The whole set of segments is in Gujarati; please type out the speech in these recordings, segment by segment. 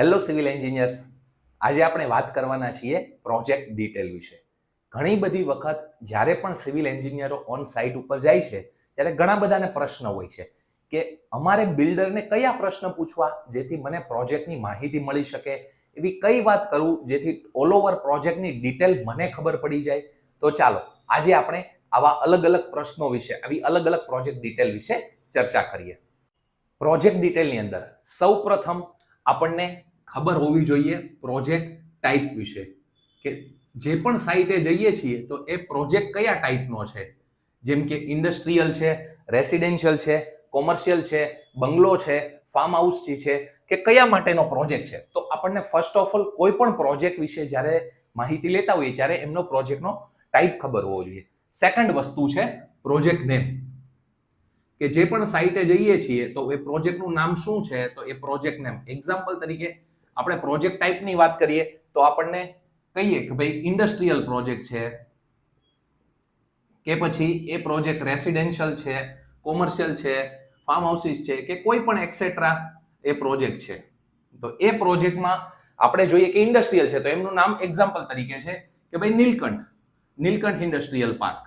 હેલો સિવિલ એન્જિનિયર્સ આજે આપણે વાત કરવાના છીએ પ્રોજેક્ટ ડિટેલ વિશે. ઘણી બધી વખત જ્યારે પણ સિવિલ એન્જિનિયરો ઓન સાઇટ ઉપર જાય છે, ત્યારે ઘણા બધાને પ્રશ્ન હોય છે કે અમારે બિલ્ડરને કયા પ્રશ્ન પૂછવા જેથી મને પ્રોજેક્ટની માહિતી મળી શકે? એવી કઈ વાત કરું જેથી ઓલ ઓવર પ્રોજેક્ટની ડિટેલ મને ખબર પડી જાય? તો ચાલો, આજે આપણે આવા અલગ અલગ પ્રશ્નો વિશે, આવી અલગ અલગ પ્રોજેક્ટ ડિટેલ વિશે ચર્ચા કરીએ. પ્રોજેક્ટ ડિટેલની અંદર સૌ પ્રથમ આપણને ખબર હોવી જોઈએ પ્રોજેક્ટ ટાઈપ વિશે. કે જે પણ સાઇટે જઈએ છીએ, તો એ પ્રોજેક્ટ કયા ટાઈપનો છે? જેમ કે ઇન્ડસ્ટ્રીયલ છે રેસિડેન્શિયલ છે કોમર્શિયલ છે, બંગલો છે ફાર્મ હાઉસ છે, કે કયા માટેનો પ્રોજેક્ટ છે? તો આપણને ફર્સ્ટ ઓફ ઓલ કોઈ પણ પ્રોજેક્ટ વિશે જ્યારે માહિતી લેતા હોઈએ ત્યારે એમનો પ્રોજેક્ટનો ટાઈપ ખબર હોવો જોઈએ. સેકન્ડ વસ્તુ છે પ્રોજેક્ટ નેમ કે જે પણ સાઇટે જઈએ છીએ, તો એ પ્રોજેક્ટનું નામ શું છે? તો એ પ્રોજેક્ટ નેમ એક્ઝામ્પલ તરીકે આપણે પ્રોજેક્ટ ટાઈપની વાત કરીએ, તો આપણને કહીએ કે ભાઈ ઇન્ડસ્ટ્રીયલ પ્રોજેક્ટ છે, કે પછી એ પ્રોજેક્ટ રેસિડેન્શિયલ છે કોમર્શિયલ છે ફાર્મ હાઉસીસ છે, કે કોઈ પણ એક્સેટ્રા એ પ્રોજેક્ટ છે. તો એ પ્રોજેક્ટમાં આપણે જોઈએ કે ઇન્ડસ્ટ્રીયલ છે, તો એમનું નામ એક્ઝામ્પલ તરીકે છે કે ભાઈ Neelkanth Neelkanth industrial park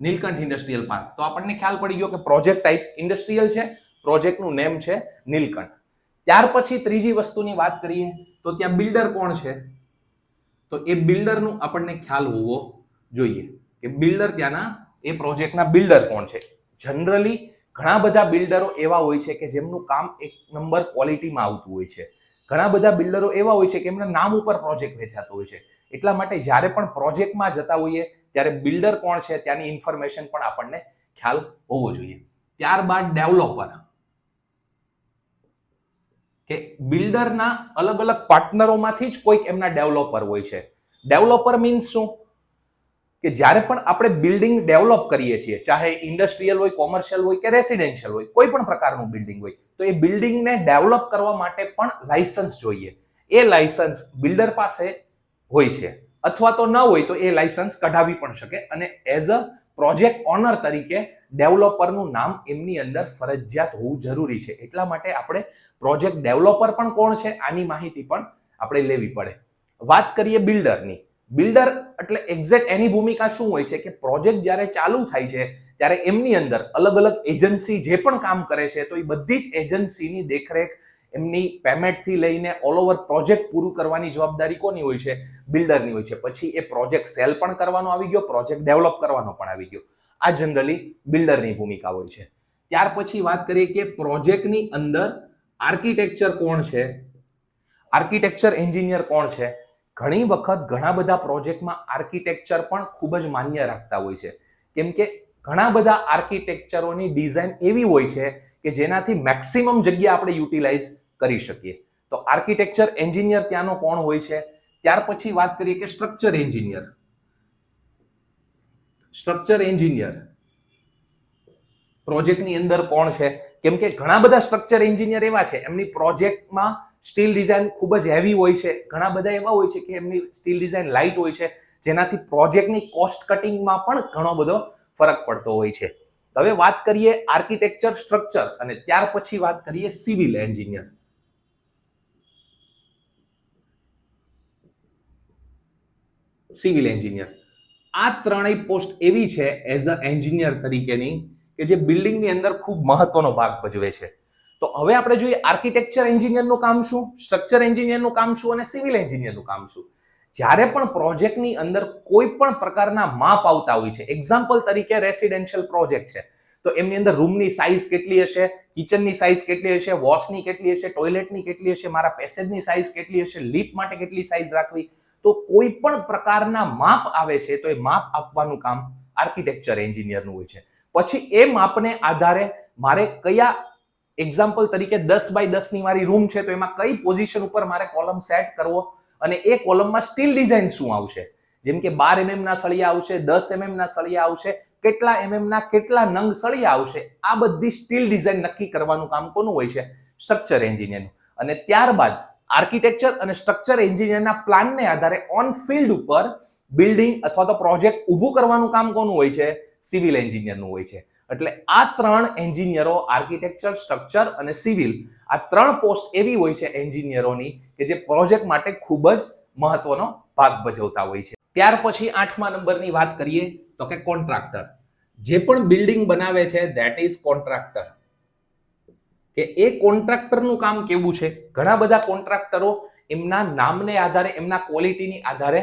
Neelkanth industrial park તો આપણને ખ્યાલ પડી ગયો કે પ્રોજેક્ટ ટાઈપ ઇન્ડસ્ટ્રીયલ છે પ્રોજેક્ટનું નેમ છે નીલકંઠ. ત્યાર પછી ત્રીજી વસ્તુની વાત કરીએ, તો ત્યાં બિલ્ડર કોણ છે? તો એ બિલ્ડરનું આપણને ખ્યાલ હોવો જોઈએ કે બિલ્ડર ત્યાંના, એ પ્રોજેક્ટના બિલ્ડર કોણ છે? જનરલી ઘણા બધા બિલ્ડરો એવા હોય છે કે જેમનું કામ એક નંબર ક્વોલિટીમાં આવતું હોય છે. ઘણા બધા બિલ્ડરો એવા હોય છે કે એમના નામ ઉપર પ્રોજેક્ટ વેચાતો હોય છે. એટલા માટે જ્યારે પણ પ્રોજેક્ટમાં જતા હોઈએ, ત્યારે બિલ્ડર કોણ છે, ત્યાંની ઇન્ફોર્મેશન પણ આપણને ખ્યાલ હોવો જોઈએ. ત્યારબાદ ડેવલપર. કે બિલ્ડરના અલગ અલગ પાર્ટનરોમાંથી જ કોઈક એમના ડેવલપર હોય છે. ડેવલપર મીન્સ શું? કે જ્યારે પણ આપણે બિલ્ડિંગ ડેવલપ કરીએ છીએ, ચાહે ઇન્ડસ્ટ્રીયલ હોય, કોમર્શિયલ હોય કે રેસિડેન્શિયલ હોય, કોઈ પણ પ્રકારનું બિલ્ડિંગ હોય, તો એ બિલ્ડિંગને ડેવલપ કરવા માટે પણ લાયસન્સ જોઈએ. એ લાયસન્સ બિલ્ડર પાસે હોય છે. અથવા તો ન હોય તો એ લાયસન્સ કઢાવી પણ શકે અને એઝ અ પ્રોજેક્ટ ઓનર તરીકે ડેવલપરનું નામ એમની અંદર ફરજિયાત હોવું જરૂરી છે. એટલા માટે આપણે પ્રોજેક્ટ ડેવલપર પણ કોણ છે આની માહિતી પણ આપણે લેવી પડે. વાત કરીએ બિલ્ડરની બિલ્ડર એટલે એક્ઝેક્ટ એની ભૂમિકા શું હોય છે કે પ્રોજેક્ટ જ્યારે ચાલુ થાય છે, ત્યારે એમની અંદર અલગ અલગ એજન્સી જે પણ કામ કરે છે, તો એ બધી જ એજન્સીની દેખરેખ એમની પેમેન્ટથી લઈને ઓલ ઓવર પ્રોજેક્ટ પૂરું કરવાની જવાબદારી કોની હોય છે? બિલ્ડરની હોય છે. પછી એ પ્રોજેક્ટ સેલ પણ કરવાનો આવી ગયો પ્રોજેક્ટ ડેવલપ કરવાનો પણ આવી ગયો. આ જનરલી બિલ્ડરની ભૂમિકા હોય છે. ત્યાર પછી વાત કરીએ કે પ્રોજેક્ટની અંદર આર્કિટેક્ચર કોણ છે? આર્કિટેક્ચર એન્જિનિયર કોણ છે? ઘણી વખત ઘણા બધા પ્રોજેક્ટમાં આર્કિટેક્ચર પણ ખૂબ જ માન્ય રાખતા હોય છે. કેમ કે ઘણા બધા આર્કિટેક્ચરોની ડિઝાઇન એવી હોય છે કે જેનાથી મેક્સિમમ જગ્યા આપણે યુટિલાઇઝ કરી શકીએ. તો આર્કિટેક્ચર એન્જિનિયર ત્યાંનો કોણ હોય છે? ત્યાર પછી વાત કરીએ કે સ્ટ્રક્ચર એન્જિનિયર. સ્ટ્રક્ચર એન્જિનિયર પ્રોજેક્ટની અંદર કોણ છે? કેમ કે ઘણા બધા સ્ટ્રક્ચર એન્જિનિયર એવા છે, એમની પ્રોજેક્ટમાં સ્ટીલ ડિઝાઇન ખૂબ જ હેવી હોય છે. ઘણા બધા એવા હોય છે કે એમની સ્ટીલ ડિઝાઇન લાઇટ હોય છે, જેનાથી પ્રોજેક્ટની કોસ્ટ કટિંગમાં પણ ઘણો બધો ફરક પડતો હોય છે. હવે વાત કરીએ આર્કિટેક્ચર સ્ટ્રક્ચર અને ત્યાર પછી વાત કરીએ સિવિલ એન્જિનિયર સિવિલ એન્જિનિયર આ ત્રણેય પોસ્ટ એવી છે એઝ અ એન્જિનિયર તરીકેની કે જે બિલ્ડિંગની અંદર ખૂબ મહત્વનો ભાગ ભજવે છે. તો હવે આપણે જોઈએ આર્કિટેક્ચર એન્જિનિયરનું કામ શું સ્ટ્રક્ચર એન્જિનિયરનું કામ શું અને સિવિલ એન્જિનિયરનું કામ શું? જ્યારે પણ પ્રોજેક્ટની અંદર કોઈ પણ પ્રકારના માપ આવતા હોય છે એક્ઝામ્પલ તરીકે રેસિડેન્શિયલ પ્રોજેક્ટ છે, તો એમની અંદર રૂમની સાઇઝ કેટલી હશે કિચનની સાઇઝ કેટલી હશે વોશની કેટલી હશે ટોયલેટની કેટલી હશે, મારા પેસેજની સાઇઝ કેટલી હશે લીપ માટે કેટલી સાઇઝ રાખવી તો કોઈ પણ પ્રકારના માપ આવે છે, તો એ માપ આપવાનું કામ આર્કિટેક્ચર એન્જિનિયરનું હોય છે. પછી એ માપને આધારે મારે કયા એક્ઝામ્પલ તરીકે દસ બાય દસની મારી રૂમ છે, તો એમાં કઈ પોઝિશન ઉપર મારે કોલમ સેટ કરવો અને એ કોલમમાં સ્ટીલ ડિઝાઇન શું આવશે? જેમ કે બાર એમએમ ના સળિયા આવશે, દસ એમએમ ના સળિયા આવશે, કેટલા એમએમ ના કેટલા નંગ સળિયા આવશે, આ બધી સ્ટીલ ડિઝાઇન નક્કી કરવાનું કામ કોનું હોય છે? સ્ટ્રક્ચર એન્જિનિયરનું અને ત્યારબાદ આર્કિટેક્ચર અને સ્ટ્રક્ચર એન્જિનિયરના પ્લાનને આધારે ઓન ફિલ્ડ ઉપર બિલ્ડિંગ અથવા તો પ્રોજેક્ટ ઊભું કરવાનું કામ કોનું હોય છે? સિવિલ એન્જિનિયરનું હોય છે. એટલે આ ત્રણ એન્જિનિયરો આર્કિટેક્ચર સ્ટ્રક્ચર અને સિવિલ આ ત્રણ પોસ્ટ એવી હોય છે એન્જિનિયરોની કે જે પ્રોજેક્ટ માટે ખૂબ જ મહત્વનો ભાગ ભજવતા હોય છે. ત્યાર પછી આઠમા નંબરની વાત કરીએ તો કે કોન્ટ્રાક્ટર જે પણ બિલ્ડિંગ બનાવે છે ધેટ ઇઝ કોન્ટ્રાક્ટર કે એ કોન્ટ્રાક્ટરનું કામ કેવું છે? ઘણા બધા કોન્ટ્રાક્ટરો એમના નામને આધારે, એમના ક્વોલિટીની આધારે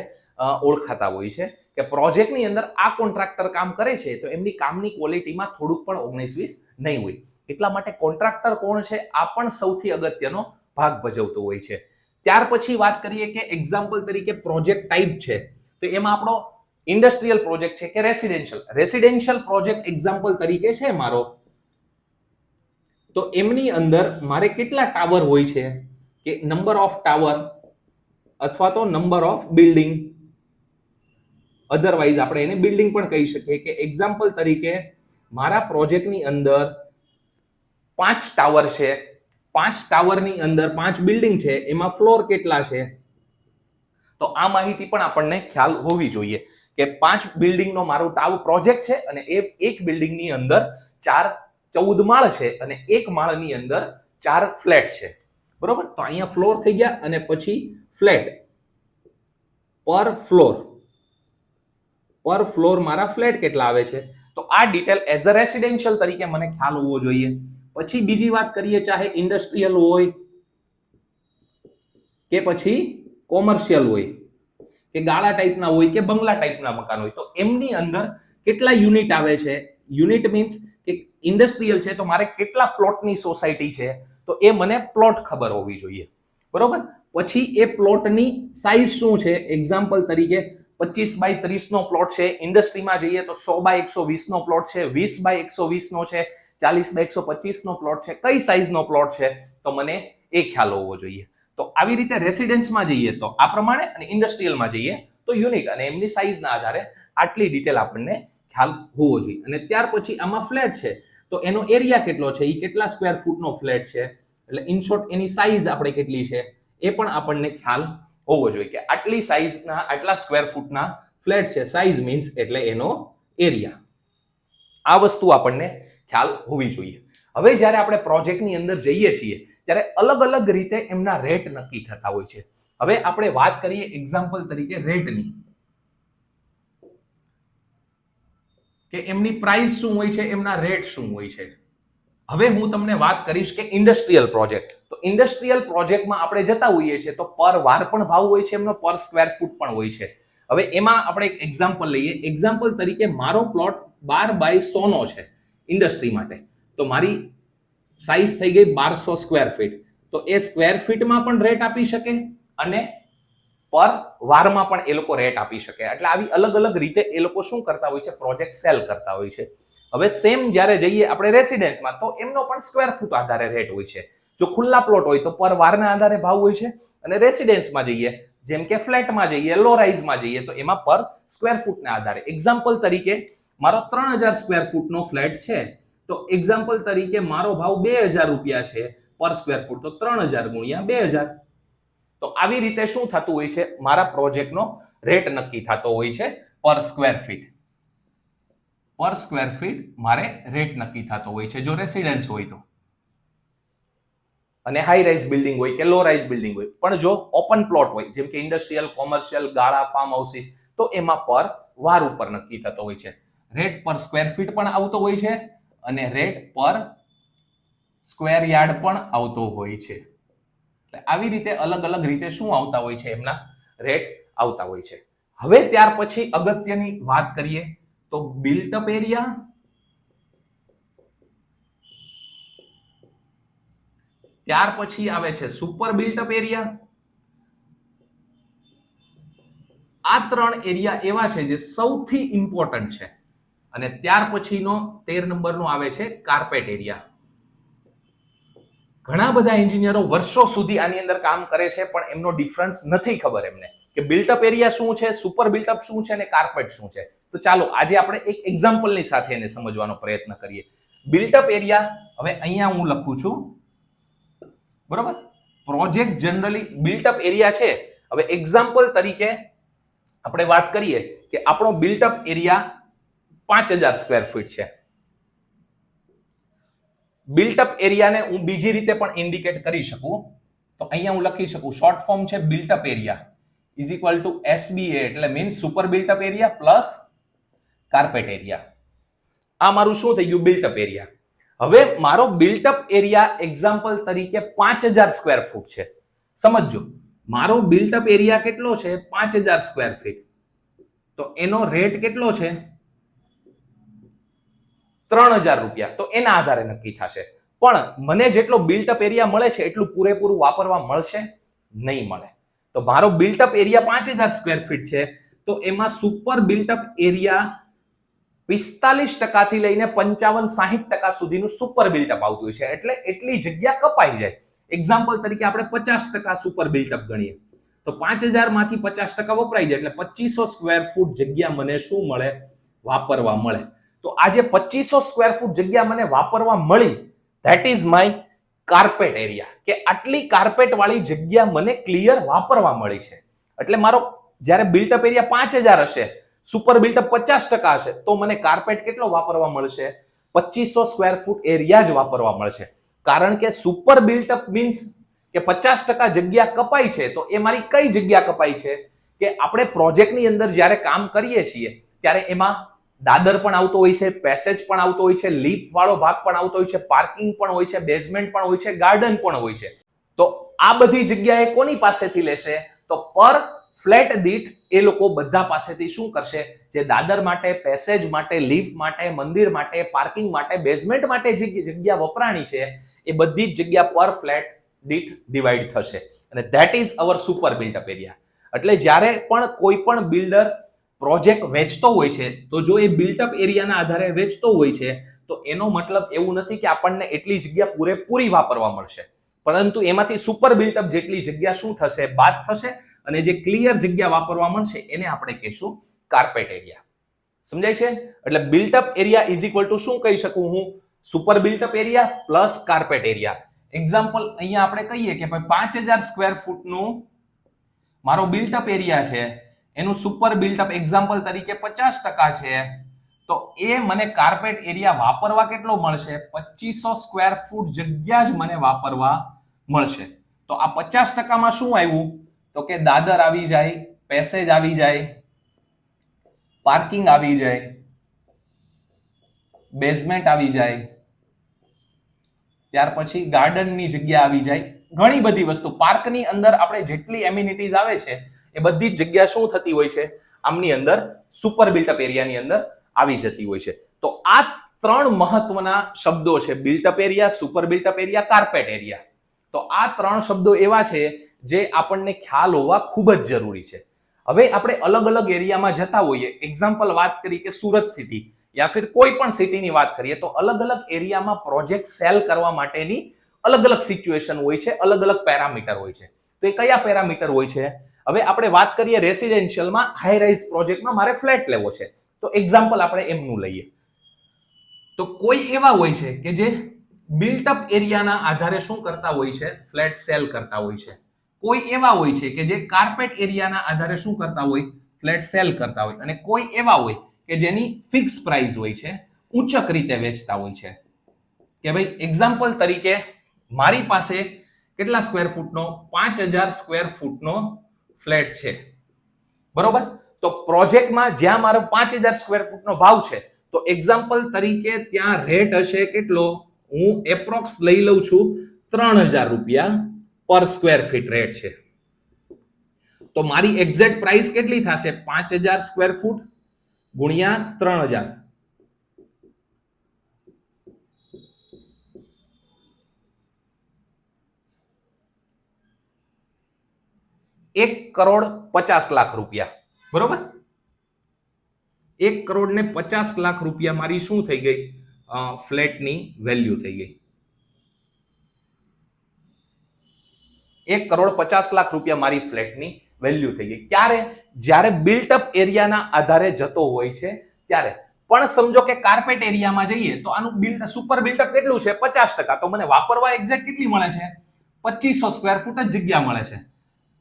ઓળખાતા હોય છે કે પ્રોજેક્ટની અંદર આ કોન્ટ્રાક્ટર કામ કરે છે તો એમની કામની ક્વોલિટીમાં થોડુંક પણ ઓગણીસ વીસ નહીં હોય. એટલા માટે કોન્ટ્રાક્ટર કોણ છે? આ પણ સૌથી અગત્યનો ભાગ ભજવતો હોય છે. ત્યાર પછી વાત કરીએ કે એક્ઝામ્પલ તરીકે પ્રોજેક્ટ ટાઈપ છે. તો એમાં આપણો ઇન્ડસ્ટ્રીયલ પ્રોજેક્ટ છે કે રેસિડેન્શિયલ રેસિડેન્શિયલ પ્રોજેક્ટ એક્ઝામ્પલ તરીકે છે મારો. તો એમની અંદર મારે કેટલા ટાવર હોય છે? કે નંબર ઓફ ટાવર અથવા તો નંબર ઓફ બિલ્ડિંગ અધરવાઇઝ આપણે એને બિલ્ડિંગ પણ કહી શકીએ કે એક્ઝામ્પલ તરીકે મારા પ્રોજેક્ટની અંદર પાંચ ટાવર છે. પાંચ ટાવરની અંદર પાંચ બિલ્ડિંગ છે. એમાં ફ્લોર કેટલા છે? તો આ માહિતી પણ આપણને ખ્યાલ હોવી જોઈએ કે પાંચ બિલ્ડિંગનો મારો ટાવ પ્રોજેક્ટ છે અને એ એક બિલ્ડિંગની અંદર ચાર ચૌદ માળ છે અને એક માળની અંદર ચાર ફ્લેટ છે. બરોબર? તો અહીંયા ફ્લોર થઈ ગયા અને પછી ફ્લેટ. પર ફ્લોર. પર ફ્લોર મારા ફ્લેટ કેટલા આવે છે? તો આ ડિટેલ એઝ અ રેસિડેન્શિયલ તરીકે મને ખ્યાલ હોવો જોઈએ. પછી બીજી વાત કરીએ, ચાહે ઇન્ડસ્ટ્રીયલ હોય કે પછી કોમર્શિયલ હોય, કે ગાળા ટાઈપના હોય કે બંગલા ટાઈપના મકાન હોય, તો એમની અંદર કેટલા યુનિટ આવે છે? યુનિટ મીન્સ ઇન્ડસ્ટ્રીયલ છે, તો મારે કેટલા પ્લોટની સોસાયટી છે, તો એ મને પ્લોટ ખબર હોવી જોઈએ. બરોબર? પછી એ પ્લોટની સાઇઝ શું છે? એક્ઝામ્પલ તરીકે પચીસ બાય ત્રીસનો પ્લોટ છે ઇન્ડસ્ટ્રીમાં જઈએ તો સો બાય એકસો વીસનો પ્લોટ છે, વીસ બાય એકસો વીસનો છે, ચાલીસ બાય એકસો પચીસનો પ્લોટ છે, કઈ સાઇઝનો પ્લોટ છે? તો મને એ ખ્યાલ હોવો જોઈએ. તો આવી રીતે રેસિડેન્સમાં જઈએ તો આ પ્રમાણે અને ઇન્ડસ્ટ્રીયલમાં જઈએ તો યુનિટ અને એમની સાઇઝના આધારે આટલી ડિટેલ આપણને ખ્યાલ હોવો જોઈએ. અને ત્યાર પછી આમાં ફ્લેટ છે. તો એનો એરિયા કેટલો છે? એ કેટલા સ્ક્વેર ફૂટનો ફ્લેટ છે? એટલે ઇન શોર્ટ એની સાઇઝ આપણે કેટલી છે? એ પણ આપણને ખ્યાલ હોવો જોઈએ કે આટલી સાઇઝના આટલા સ્ક્વેર ફૂટના ફ્લેટ છે. સાઇઝ મીન્સ એટલે એનો એરિયા. આ વસ્તુ આપણને ખ્યાલ હોવી જોઈએ. હવે જ્યારે આપણે પ્રોજેક્ટની અંદર જઈએ છીએ, ત્યારે અલગ અલગ રીતે એમના રેટ નક્કી થતા હોય છે. હવે આપણે વાત કરીએ એક્ઝામ્પલ તરીકે રેટની કે એમની પ્રાઇસ શું હોય છે, એમના રેટ શું હોય છે. હવે હું તમને વાત કરીશ કે ઇન્ડસ્ટ્રીયલ પ્રોજેક્ટ તો ઇન્ડસ્ટ્રીયલ પ્રોજેક્ટમાં આપણે જતા હોઈએ છીએ તો પર વાર પણ ભાવ હોય છે, એમનો પર સ્ક્વેર ફૂટ પણ હોય છે. હવે એમાં આપણે એક એક્ઝામ્પલ લઈએ. એક્ઝામ્પલ તરીકે મારો પ્લોટ બાર બાય સોનો છે ઇન્ડસ્ટ્રી માટે. તો મારી સાઇઝ થઈ ગઈ બારસો સ્ક્વેર ફીટ તો એ સ્ક્વેર ફીટમાં પણ રેટ આપી શકે અને પર વારમાં પણ એ લોકો રેટ આપી શકે. એટલે આવી અલગ અલગ રીતે એ લોકો શું કરતા હોય છે? પ્રોજેક્ટ સેલ કરતા હોય છે. હવે સેમ જ્યારે જઈએ આપણે રેસિડેન્સમાં તો એમનો પણ સ્ક્વેર ફૂટ આધારે રેટ હોય છે. જો ખુલ્લા પ્લોટ હોય, તો પર વારના આધારે ભાવ હોય છે. અને રેસિડેન્સમાં જઈએ, જેમ કે ફ્લેટમાં જઈએ લો રાઇઝમાં જઈએ, તો એમાં પર સ્ક્વેર ફૂટના આધારે. એક્ઝામ્પલ તરીકે, મારો ત્રણ હજાર સ્ક્વેર ફૂટનો ફ્લેટ છે. તો એક્ઝામ્પલ તરીકે મારો ભાવ બે હજાર રૂપિયા છે પર સ્ક્વેર ફૂટ તો ત્રણ હજાર ગુણ્યા બે હજાર. તો આવી રીતે શું થતું હોય છે? મારા પ્રોજેક્ટનો રેટ નક્કી થતો હોય છે per square feet. Per square feet મારે રેટ નક્કી થતો હોય છે. જો રેસિડેન્સ હોય તો. અને હાઈ રાઇઝ બિલ્ડિંગ હોય કે લો રાઇઝ બિલ્ડિંગ હોય. પણ જો ઓપન પ્લોટ હોય, જેમ કે ઇન્ડસ્ટ્રીયલ કોમર્શિયલ ગાળા ફાર્મ હાઉસીસ તો એમાં પર વાર ઉપર નક્કી થતો હોય છે. રેટ પર સ્ક્વેર ફીટ પણ આવતો હોય છે અને રેટ પર સ્ક્વેર યાર્ડ પણ આવતો હોય છે. એટલે આવી રીતે અલગ અલગ રીતે શું આવતા હોય છે એમના રેટ આવતા હોય છે. હવે ત્યાર પછી અગત્યની વાત કરીએ તો બિલ્ટઅપ એરિયા. ત્યાર પછી આવે છે સુપર બિલ્ટઅપ એરિયા. આ ત્રણ એરિયા એવા છે જે સૌથી ઇમ્પોર્ટન્ટ છે. અને ત્યાર પછીનો તેર નંબરનો આવે છે કાર્પેટ એરિયા. ઘણા બધા એન્જિનિયરો વર્ષો સુધી આની અંદર કામ કરે છે, પણ એમનો ડિફરન્સ નથી ખબર એમને. કે બિલ્ટઅપ એરિયા શું છે સુપર બિલ્ટઅપ શું છે અને કાર્પેટ શું છે. તો ચાલો, આજે આપણે એક એક્ઝામ્પલની સાથે એને સમજવાનો પ્રયત્ન કરીએ. બિલ્ટઅપ એરિયા હવે અહીંયા હું લખું છું. બરોબર? પ્રોજેક્ટ જનરલી બિલ્ટઅપ એરિયા છે. હવે એક્ઝામ્પલ તરીકે આપણે વાત કરીએ કે આપણો બિલ્ટઅપ એરિયા પાંચ હજાર સ્ક્વેર ફીટ છે. બિલ્ટઅપ એરિયાને હું બીજી રીતે પણ ઇન્ડિકેટ કરી શકું. તો અહીંયા હું લખી શકું શોર્ટ ફોર્મ છે built up area is equal to SBA એટલે means super built up area plus carpet area આ મારું શું થઈ ગયું? બિલ્ટઅપ એરિયા હવે મારો બિલ્ટઅપ એરિયા એક્ઝામ્પલ તરીકે પાંચ હજાર સ્ક્વેર ફૂટ છે. સમજજો, મારો બિલ્ટઅપ એરિયા કેટલો છે? પાંચ હજાર સ્ક્વેર ફીટ તો એનો રેટ કેટલો છે? ત્રણ હજાર રૂપિયા. તો એના આધારે નક્કી થશે. પણ મને જેટલો બિલ્ટઅપ એરિયા મળે છે, એટલું પૂરેપૂરું વાપરવા મળશે? નહીં મળે. તો મારો બિલ્ટઅપ એરિયા પાંચ હજાર સ્ક્વેર ફીટ છે. તો એમાં સુપર બિલ્ટઅપ એરિયા પિસ્તાલીસ ટકાથી લઈને પંચાવન સાહીઠ ટકા સુધીનું સુપર બિલ્ટઅપ આવતું હોય છે. એટલે એટલી જગ્યા કપાઈ જાય. એક્ઝામ્પલ તરીકે આપણે પચાસ ટકા સુપર બિલ્ટઅપ ગણીએ. તો પાંચ હજારમાંથી પચાસ ટકા વપરાઈ જાય એટલે પચીસો સ્ક્વેર ફૂટ જગ્યા મને શું મળે? વાપરવા મળે. તો આજે પચીસો સ્ક્વેર ફૂટ જગ્યા મને વાપરવા મળી. That is my carpet area કે આટલી કાર્પેટ વાળી જગ્યા મને ક્લિયર વાપરવા મળી છે. એટલે મારો જ્યારે બિલ્ટઅપ એરિયા પાંચ હજાર હશે સુપર બિલ્ટઅપ પચાસ ટકા હશે, તો મને કાર્પેટ કેટલો વાપરવા મળશે? પચીસો સ્ક્વેર ફૂટ એરિયા જ વાપરવા મળશે. કારણ કે સુપર બિલ્ટઅપ મીન્સ કે પચાસ ટકા જગ્યા કપાઈ છે, તો એ મારી કઈ જગ્યા કપાઈ છે? કે આપણે પ્રોજેક્ટની અંદર જ્યારે કામ કરીએ છીએ, ત્યારે એમાં દાદર પણ આવતો હોય છે પેસેજ પણ આવતો હોય છે લીપ વાળો ભાગ પણ આવતો હોય છે પાર્કિંગ પણ હોય છે બેઝમેન્ટ પણ હોય છે ગાર્ડન પણ હોય છે. તો આ બધી જગ્યાએ કોની પાસેથી લેશે? તો પર ફ્લેટ દીઠ એ લોકો બધા પાસેથી શું કરશે? જે દાદર માટે પેસેજ માટે લીફ માટે, મંદિર માટે પાર્કિંગ માટે બેઝમેન્ટ માટે જે જગ્યા વપરાણી છે, એ બધી જ જગ્યા પર ફ્લેટ દીઠ ડિવાઈડ થશે. અને that is our super built up area એટલે જ્યારે પણ કોઈ પણ બિલ્ડર પ્રોજેક્ટ વેચતો હોય છે, તો જો એ બિલ્ટઅપ એરિયાના આધારે વેચતો હોય છે, તો એનો મતલબ એવું નથી કે આપણને એટલી જગ્યા પૂરેપૂરી વાપરવા મળશે. પરંતુ એમાંથી સુપર બિલ્ટઅપ જેટલી જગ્યા શું થશે? બાદ થશે અને જે ક્લિયર જગ્યા વાપરવા મળશે, એને આપણે કહીશું કાર્પેટ એરિયા સમજાય છે? એટલે built up area is equal to શું કહી શકું હું? Super built up area plus carpet area example અહીંયા આપણે કહીએ કે ભાઈ પાંચ હજાર સ્ક્વેર ફૂટનું મારો બિલ્ટઅપ એરિયા છે એનું સુપર બિલ્ટઅપ એક્ઝામ્પલ તરીકે પચાસ ટકા છે. તો એ મને કાર્પેટ એરિયા વાપરવા કેટલો મળશે? પચીસો સ્ક્વેર ફૂટ જગ્યા જ મને વાપરવા મળશે. તો આ પચાસ ટકામાં શું આવ્યું? તો કે દાદર આવી જાય પેસેજ આવી જાય પાર્કિંગ આવી જાય બેઝમેન્ટ આવી જાય, ત્યાર પછી ગાર્ડનની જગ્યા આવી જાય. ઘણી બધી વસ્તુ. પાર્કની અંદર આપણે જેટલી એમ્યુનિટીઝ આવે છે એ બધી જ જગ્યા શું થતી હોય છે? આમની અંદર સુપર બિલ્ટઅપ એરિયાની અંદર આવી જતી હોય છે. તો આ ત્રણ મહત્વના શબ્દો છે. Built up area super built up area carpet area તો આ ત્રણ શબ્દો એવા છે જે આપણને ખ્યાલ હોવા ખૂબ જ જરૂરી છે. હવે આપણે અલગ અલગ એરિયામાં જતા હોઈએ એક્ઝામ્પલ વાત કરી કે સુરત સિટી યા ફિર કોઈ પણ સિટીની વાત કરીએ તો અલગ અલગ એરિયામાં પ્રોજેક્ટ સેલ કરવા માટેની અલગ અલગ સિચ્યુએશન હોય છે, અલગ અલગ પેરામીટર હોય છે. તો એ કયા પેરામીટર હોય છે? હવે આપણે વાત કરીએ રેસિડેન્શિયલમાં હાઈ રાઇઝ પ્રોજેક્ટમાં મારે ફ્લેટ લેવો છે. તો એક્ઝામ્પલ આપણે એમનું લઈએ. તો કોઈ એવા હોય છે કે જે બિલ્ટઅપ એરિયાના આધારે શું કરતા હોય છે? ફ્લેટ સેલ કરતા હોય છે. કોઈ એવા હોય છે કે જે કાર્પેટ એરિયાના આધારે શું કરતા હોય? ફ્લેટ સેલ કરતા હોય. અને કોઈ એવા હોય કે જેની ફિક્સ પ્રાઇસ હોય છે, ઉચ્ચક રીતે વેચતા હોય છે. કે ભાઈ એક્ઝામ્પલ તરીકે મારી પાસે કેટલા સ્ક્વેર ફૂટનો પાંચ હજાર સ્ક્વેર ફૂટનો ફ્લેટ છે. બરોબર? તો પ્રોજેક્ટમાં જ્યાં મારો પાંચ હજાર સ્ક્વેર ફૂટનો ભાવ છે, તો એક્ઝામ્પલ તરીકે ત્યાં રેટ હશે કેટલો? હું એપ્રોક્સ લઈ લઉં છું ત્રણ હજાર રૂપિયા પર સ્ક્વેર ફીટ રેટ છે. તો મારી એક્ઝેક્ટ પ્રાઇસ કેટલી થશે? પાંચ હજાર સ્ક્વેર ફૂટ ગુણ્યા ત્રણ હજાર. એક કરોડ પચાસ લાખ રૂપિયા. બરોબર? એક કરોડ ને પચાસ લાખ રૂપિયા મારી શું થઈ ગઈ? ફ્લેટની વેલ્યુ થઈ ગઈ. એક કરોડ પચાસ લાખ રૂપિયા મારી ફ્લેટની વેલ્યુ થઈ ગઈ. ક્યારે? જ્યારે બિલ્ટઅપ એરિયાના આધારે જતો હોય છે, ત્યારે. પણ સમજો કે કાર્પેટ એરિયામાં જઈએ, તો આનું બિલ્ડ સુપર બિલ્ટઅપ કેટલું છે? પચાસ ટકા. તો મને વાપરવા એક્ઝેક્ટ કેટલી મળે છે? પચીસો સ્ક્વેર ફૂટ જ જગ્યા મળે છે.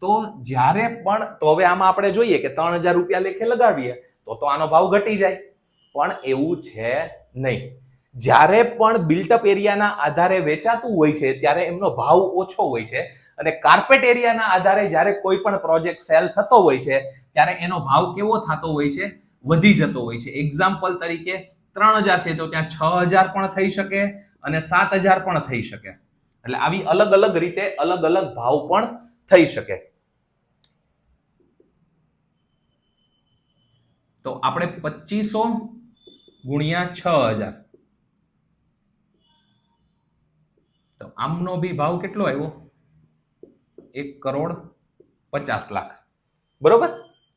તો જ્યારે પણ, તો હવે આમાં આપણે જોઈએ કે ત્રણ હજાર રૂપિયા લેખે લગાવીએ, તો તો આનો ભાવ ઘટી જાય. પણ એવું છે નહીં. જ્યારે પણ બિલ્ટઅપ એરિયાના આધારે વેચાતું હોય છે, ત્યારે એમનો ભાવ ઓછો હોય છે. અને કાર્પેટ એરિયાના આધારે જ્યારે કોઈ પણ પ્રોજેક્ટ સેલ થતો હોય છે, ત્યારે એનો ભાવ કેવો થતો હોય છે? વધી જતો હોય છે. એક્ઝામ્પલ તરીકે, ત્રણ હજાર છે તો ત્યાં છ હજાર પણ થઈ શકે અને સાત હજાર પણ થઈ શકે. એટલે આવી અલગ અલગ રીતે અલગ અલગ ભાવ પણ થઈ શકે. તો આપણે પચીસો ગુણ્યા છ હજાર. તો આમનો બી ભાવ કેટલો આવ્યો? એક કરોડ પચાસ લાખ. બરોબર?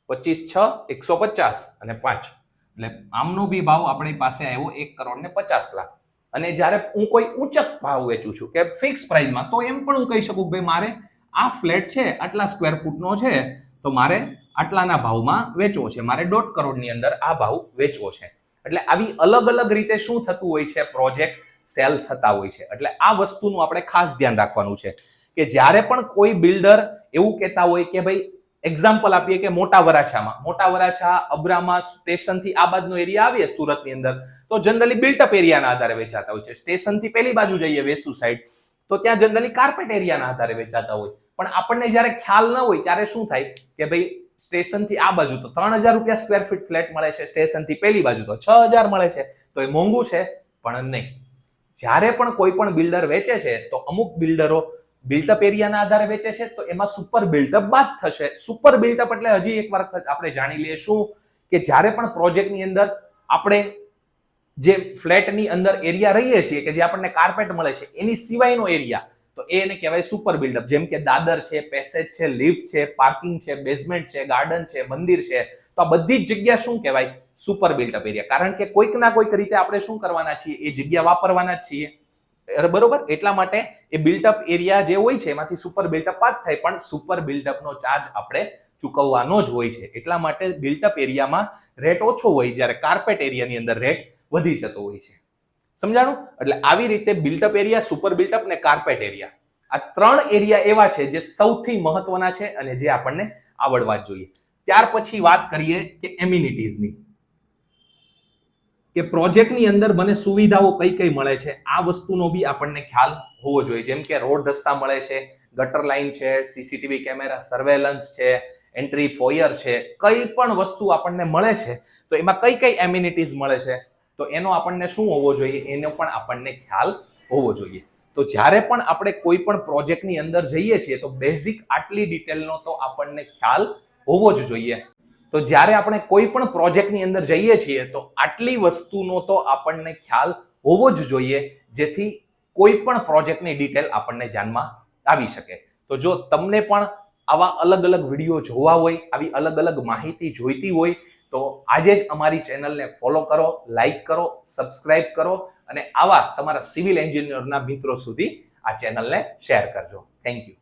પચીસ, છ, એકસો પચાસ અને પાંચ. એટલે આમનો બી ભાવ આપણી પાસે આવ્યો એક કરોડ ને પચાસ લાખ. અને જ્યારે હું કોઈ ઊંચક ભાવ વેચું છું કે ફિક્સ પ્રાઇસમાં, તો એમ પણ હું કહી શકું ભાઈ મારે આ ફ્લેટ છે, આટલા સ્ક્વેર ફૂટનો છે, તો મારે આટલાના ભાવમાં વેચવો છે. મારે દોઢ કરોડની અંદર આ ભાવ વેચવો છે. એટલે આવી અલગ અલગ રીતે શું થતું હોય છે? પ્રોજેક્ટ સેલ થતા હોય છે. એટલે આ વસ્તુનું આપણે ખાસ ધ્યાન રાખવાનું છે કે જ્યારે પણ કોઈ બિલ્ડર એવું કહેતા હોય કે ભાઈ એક્ઝામ્પલ આપીએ કે મોટા વરાછામાં. મોટા વરાછા અબ્રામા સ્ટેશનથી આ બાજુનો એરિયા આવીએ સુરતની અંદર, તો જનરલી બિલ્ટઅપ એરિયાના આધારે વેચાતા હોય છે. સ્ટેશનથી પેલી બાજુ જઈએ વેસુ સાઈડ, તો ત્યાં જનરલી કાર્પેટ એરિયાના આધારે વેચાતા હોય. પણ આપણને જ્યારે ખ્યાલ ન હોય ત્યારે શું થાય કે ભાઈ સ્ટેશનથી આ બાજુ તો ત્રણ હજાર રૂપિયા સ્ક્વેર ફીટ ફ્લેટ મળે છે, સ્ટેશનથી પેલી બાજુ તો છ હજાર મળે છે. તો એ મોંઘું છે, પણ નહીં. જ્યારે પણ કોઈ પણ બિલ્ડર વેચે છે, તો અમુક બિલ્ડરો બિલ્ટઅપ એરિયાના આધારે વેચે છે, તો એમાં સુપર બિલ્ટઅપ બાદ થશે. સુપર બિલ્ટઅપ એટલે હજી એક વાર આપણે જાણી લઈએ શું? કે જ્યારે પણ પ્રોજેક્ટની અંદર આપણે જે ફ્લેટની અંદર એરિયા રહીએ છીએ, કે જે આપણને કાર્પેટ મળે છે, એની સિવાયનો એરિયા તો એને કહેવાય સુપર બિલ્ડઅપ જેમ કે દાદર છે પેસેજ છે લિફ્ટ છે પાર્કિંગ છે બેઝમેન્ટ છે ગાર્ડન છે, મંદિર છે. તો આ બધી જ જગ્યા શું કહેવાય? સુપર બિલ્ડઅપ એરિયા કારણ કે કોઈક ના કોઈક રીતે આપણે શું કરવાના છીએ? એ જગ્યા વાપરવાના જ છીએ. બરોબર? એટલા માટે એ બિલ્ટઅપ એરિયા જે હોય છે, એમાંથી સુપર બિલ્ટઅપ જ થાય, પણ સુપર બિલ્ટઅપનો ચાર્જ આપણે ચૂકવવાનો જ હોય છે. એટલા માટે બિલ્ટઅપ એરિયામાં રેટ ઓછો હોય, જ્યારે કાર્પેટ એરિયાની અંદર રેટ વધી જતો હોય છે. સમજાણું? એટલે આવી રીતે built up area super built up ને કાર્પેટ એરિયા આ ત્રણ એરિયા એવા છે જે સૌથી મહત્વના છે અને જે આપણને આવડવા જોઈએ. ત્યાર પછી વાત કરીએ કે એમ્યુનિટીઝની કે પ્રોજેક્ટની અંદર મને સુવિધાઓ કઈ કઈ મળે છે? આ વસ્તુનો બી આપણને ખ્યાલ હોવો જોઈએ. જેમ કે રોડ રસ્તા મળે છે, ગટર લાઇન છે સીસીટીવી કેમેરા સર્વેલન્સ છે એન્ટ્રી ફોયર છે, કઈ પણ વસ્તુ આપણને મળે છે, તો એમાં કઈ કઈ એમ્યુનિટીઝ મળે છે? તો એનો આપણને શું હોવો જોઈએ? એનો પણ આપણને ખ્યાલ હોવો જોઈએ. તો જ્યારે પણ આપણે કોઈ પણ પ્રોજેક્ટની અંદર જઈએ છીએ, તો બેઝિક આટલી ડિટેલનો તો આપણને ખ્યાલ હોવો જ જોઈએ. તો જ્યારે આપણે કોઈ પણ પ્રોજેક્ટની અંદર જઈએ છીએ, તો આટલી વસ્તુનો તો આપણને ખ્યાલ હોવો જ જોઈએ, જેથી કોઈ પણ પ્રોજેક્ટની ડિટેલ આપણને ધ્યાનમાં આવી શકે. તો જો તમને પણ આવા અલગ અલગ વીડિયો જોવા હોય, આવી અલગ અલગ માહિતી જોઈતી હોય તો આજે જ અમારી ચેનલને ફોલો કરો લાઈક કરો સબસ્ક્રાઇબ કરો અને આવા તમારા સિવિલ એન્જિનિયરના મિત્રો સુધી આ ચેનલને શેર કરજો. Thank you